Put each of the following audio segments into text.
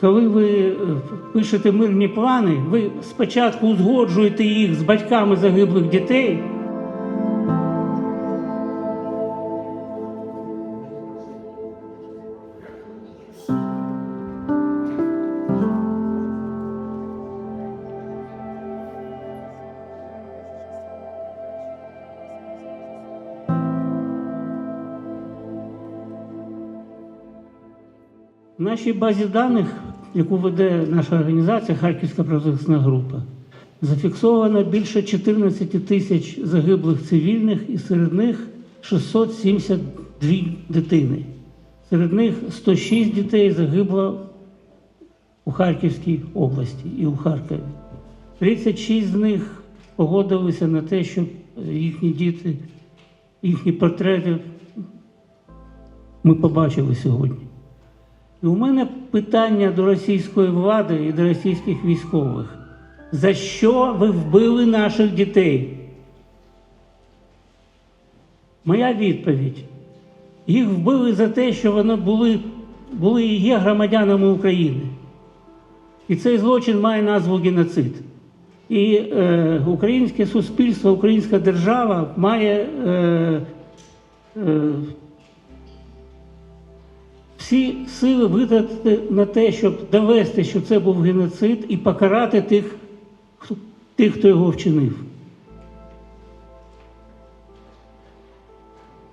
коли ви е, пишете мирні плани, ви спочатку узгоджуєте їх з батьками загиблих дітей. В нашій базі даних, яку веде наша організація Харківська правозахисна група, зафіксовано більше 14 тисяч загиблих цивільних, і серед них 672 дитини. Серед них 106 дітей загибло у Харківській області і у Харкові. 36 з них погодилися на те, щоб їхні діти, їхні портрети ми побачили сьогодні. І у мене питання до російської влади і до російських військових. За що ви вбили наших дітей? Моя відповідь. Їх вбили за те, що вони були, були і є громадянами України. І цей злочин має назву геноцид. І е, українське суспільство, українська держава має е, е, всі сили витратити на те, щоб довести, що це був геноцид, і покарати тих, тих, хто його вчинив.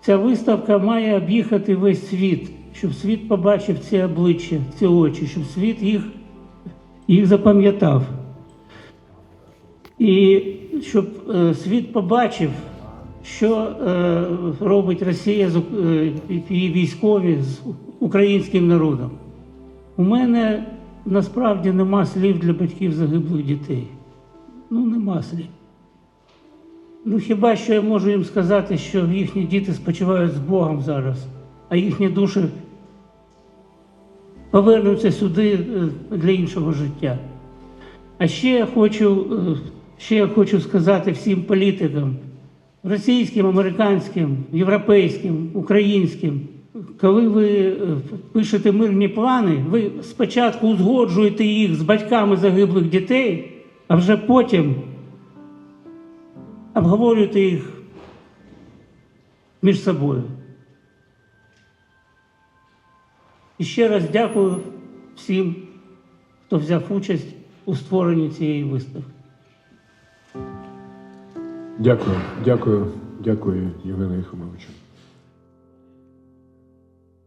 Ця виставка має об'їхати весь світ, щоб світ побачив ці обличчя, ці очі, щоб світ їх, їх запам'ятав. І щоб е, світ побачив, що е, робить Росія з Ук- е, її військові з українським народом. У мене насправді нема слів для батьків загиблих дітей. Ну, нема слів. Ну хіба що я можу їм сказати, що їхні діти спочивають з Богом зараз, а їхні душі повернуться сюди е, для іншого життя. А ще я хочу, ще я хочу сказати всім політикам, російським, американським, європейським, українським, коли ви е, пишете мирні плани, ви спочатку узгоджуєте їх з батьками загиблих дітей, а вже потім обговорюєте їх між собою. І ще раз дякую всім, хто взяв участь у створенні цієї виставки. Дякую, дякую, дякую, Євгене Єхимовичу.